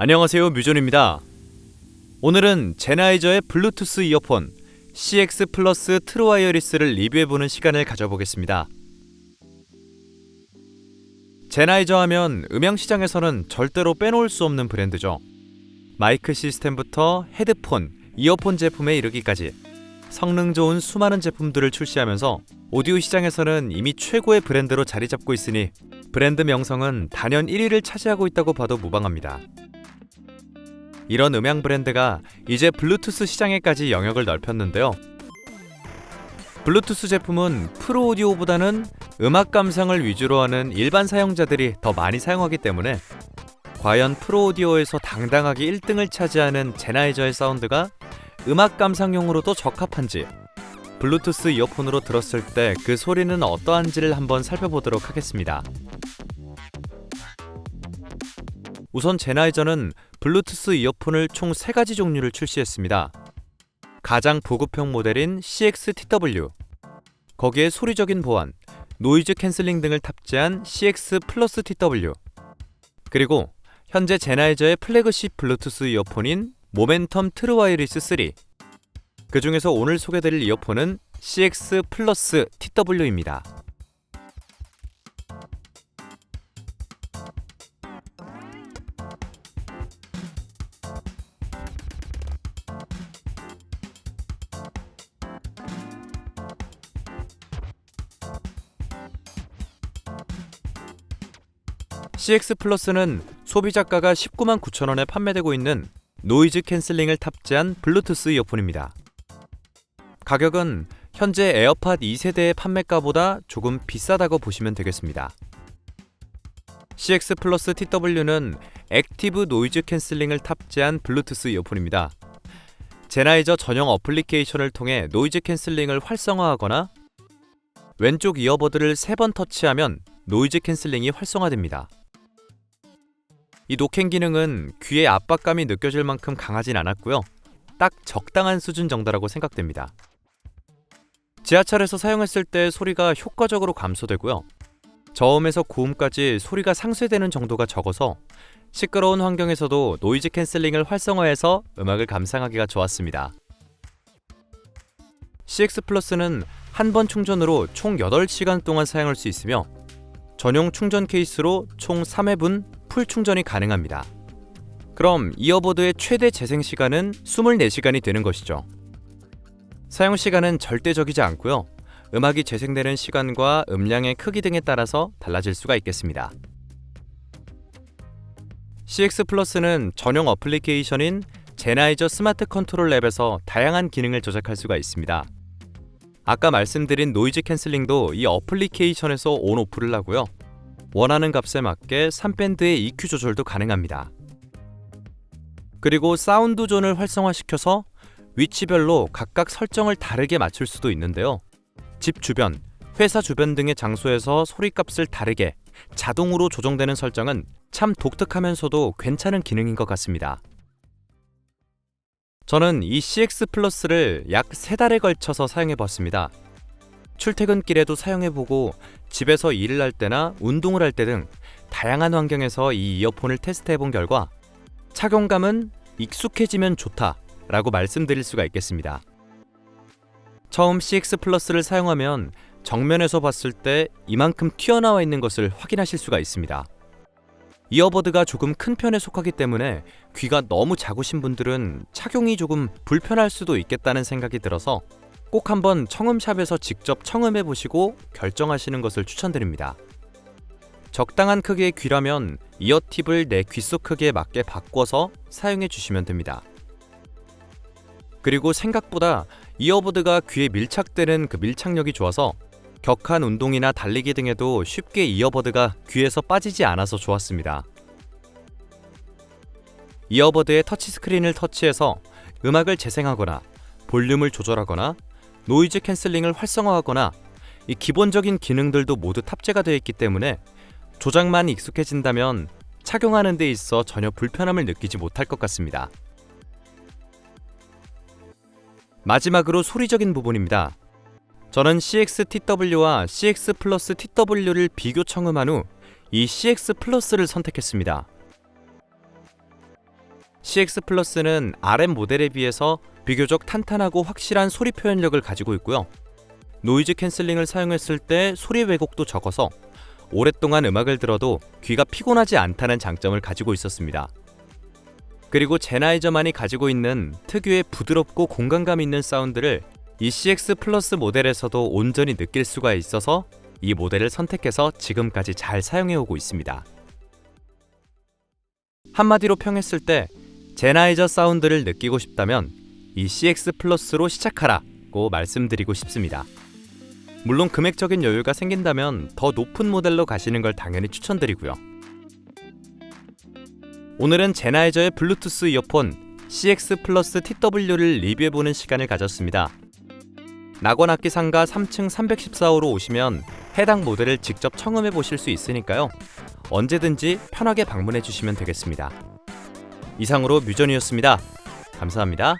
안녕하세요 뮤존입니다. 오늘은 제나이저의 블루투스 이어폰 CX 플러스 트루와이어리스를 리뷰해보는 시간을 가져보겠습니다. 제나이저 하면 음향 시장에서는 절대로 빼놓을 수 없는 브랜드죠. 마이크 시스템부터 헤드폰, 이어폰 제품에 이르기까지 성능 좋은 수많은 제품들을 출시하면서 오디오 시장에서는 이미 최고의 브랜드로 자리 잡고 있으니 브랜드 명성은 단연 1위를 차지하고 있다고 봐도 무방합니다. 이런 음향 브랜드가 이제 블루투스 시장에까지 영역을 넓혔는데요. 블루투스 제품은 프로 오디오보다는 음악 감상을 위주로 하는 일반 사용자들이 더 많이 사용하기 때문에 과연 프로 오디오에서 당당하게 1등을 차지하는 제나이저의 사운드가 음악 감상용으로도 적합한지 블루투스 이어폰으로 들었을 때 그 소리는 어떠한지를 한번 살펴보도록 하겠습니다. 우선 제나이저는 블루투스 이어폰을 총 3가지 종류를 출시했습니다. 가장 보급형 모델인 CX-TW, 거기에 소리적인 보완, 노이즈 캔슬링 등을 탑재한 CX 플러스 TW, 그리고 현재 제나이저의 플래그십 블루투스 이어폰인 모멘텀 트루와이리스 3. 그 중에서 오늘 소개드릴 이어폰은 CX 플러스 TW입니다. CX 플러스는 소비자가가 19만 9천 원에 판매되고 있는 노이즈 캔슬링을 탑재한 블루투스 이어폰입니다. 가격은 현재 에어팟 2세대의 판매가보다 조금 비싸다고 보시면 되겠습니다. CX 플러스 TW는 액티브 노이즈 캔슬링을 탑재한 블루투스 이어폰입니다. 제나이저 전용 어플리케이션을 통해 노이즈 캔슬링을 활성화하거나 왼쪽 이어버드를 3번 터치하면 노이즈 캔슬링이 활성화됩니다. 이 노캔 기능은 귀의 압박감이 느껴질 만큼 강하진 않았고요. 딱 적당한 수준 정도라고 생각됩니다. 지하철에서 사용했을 때 소리가 효과적으로 감소되고요. 저음에서 고음까지 소리가 상쇄되는 정도가 적어서 시끄러운 환경에서도 노이즈 캔슬링을 활성화해서 음악을 감상하기가 좋았습니다. CX 플러스는 한 번 충전으로 총 8시간 동안 사용할 수 있으며 전용 충전 케이스로 총 3회분 풀 충전이 가능합니다. 그럼 이어버드의 최대 재생 시간은 24시간이 되는 것이죠. 사용 시간은 절대적이지 않고요. 음악이 재생되는 시간과 음량의 크기 등에 따라서 달라질 수가 있겠습니다. CX 플러스는 전용 어플리케이션인 제나이저 스마트 컨트롤 랩에서 다양한 기능을 조작할 수가 있습니다. 아까 말씀드린 노이즈 캔슬링도 이 어플리케이션에서 온 오프를 하고요. 원하는 값에 맞게 3밴드의 EQ 조절도 가능합니다. 그리고 사운드 존을 활성화시켜서 위치별로 각각 설정을 다르게 맞출 수도 있는데요. 집 주변, 회사 주변 등의 장소에서 소리 값을 다르게 자동으로 조정되는 설정은 참 독특하면서도 괜찮은 기능인 것 같습니다. 저는 이 CX 플러스를 약 3달에 걸쳐서 사용해 봤습니다. 출퇴근길에도 사용해 보고 집에서 일을 할 때나 운동을 할 때 등 다양한 환경에서 이 이어폰을 테스트해 본 결과 착용감은 익숙해지면 좋다라고 말씀드릴 수가 있겠습니다. 처음 CX 플러스를 사용하면 정면에서 봤을 때 이만큼 튀어나와 있는 것을 확인하실 수가 있습니다. 이어버드가 조금 큰 편에 속하기 때문에 귀가 너무 작으신 분들은 착용이 조금 불편할 수도 있겠다는 생각이 들어서 꼭 한번 청음샵에서 직접 청음해 보시고 결정하시는 것을 추천드립니다. 적당한 크기의 귀라면 이어팁을 내귀속 크기에 맞게 바꿔서 사용해 주시면 됩니다. 그리고 생각보다 이어버드가 귀에 밀착되는 그 밀착력이 좋아서 격한 운동이나 달리기 등에도 쉽게 이어버드가 귀에서 빠지지 않아서 좋았습니다. 이어버드에 터치스크린을 터치해서 음악을 재생하거나 볼륨을 조절하거나 노이즈 캔슬링을 활성화하거나 이 기본적인 기능들도 모두 탑재가 되어 있기 때문에 조작만 익숙해진다면 착용하는 데 있어 전혀 불편함을 느끼지 못할 것 같습니다. 마지막으로 소리적인 부분입니다. 저는 CX-TW와 CX 플러스 TW를 비교 청음한 후 이 CX 플러스를 선택했습니다. CX 플러스는 RM 모델에 비해서 비교적 탄탄하고 확실한 소리 표현력을 가지고 있고요. 노이즈 캔슬링을 사용했을 때 소리 왜곡도 적어서 오랫동안 음악을 들어도 귀가 피곤하지 않다는 장점을 가지고 있었습니다. 그리고 제나이저만이 가지고 있는 특유의 부드럽고 공간감 있는 사운드를 이 CX 플러스 모델에서도 온전히 느낄 수가 있어서 이 모델을 선택해서 지금까지 잘 사용해 오고 있습니다. 한마디로 평했을 때 제나이저 사운드를 느끼고 싶다면 이 CX 플러스로 시작하라고 말씀드리고 싶습니다. 물론 금액적인 여유가 생긴다면 더 높은 모델로 가시는 걸 당연히 추천드리고요. 오늘은 제나이저의 블루투스 이어폰 CX 플러스 TW를 리뷰해보는 시간을 가졌습니다. 낙원 악기 상가 3층 314호로 오시면 해당 모델을 직접 청음해 보실 수 있으니까요. 언제든지 편하게 방문해 주시면 되겠습니다. 이상으로 뮤전이었습니다. 감사합니다.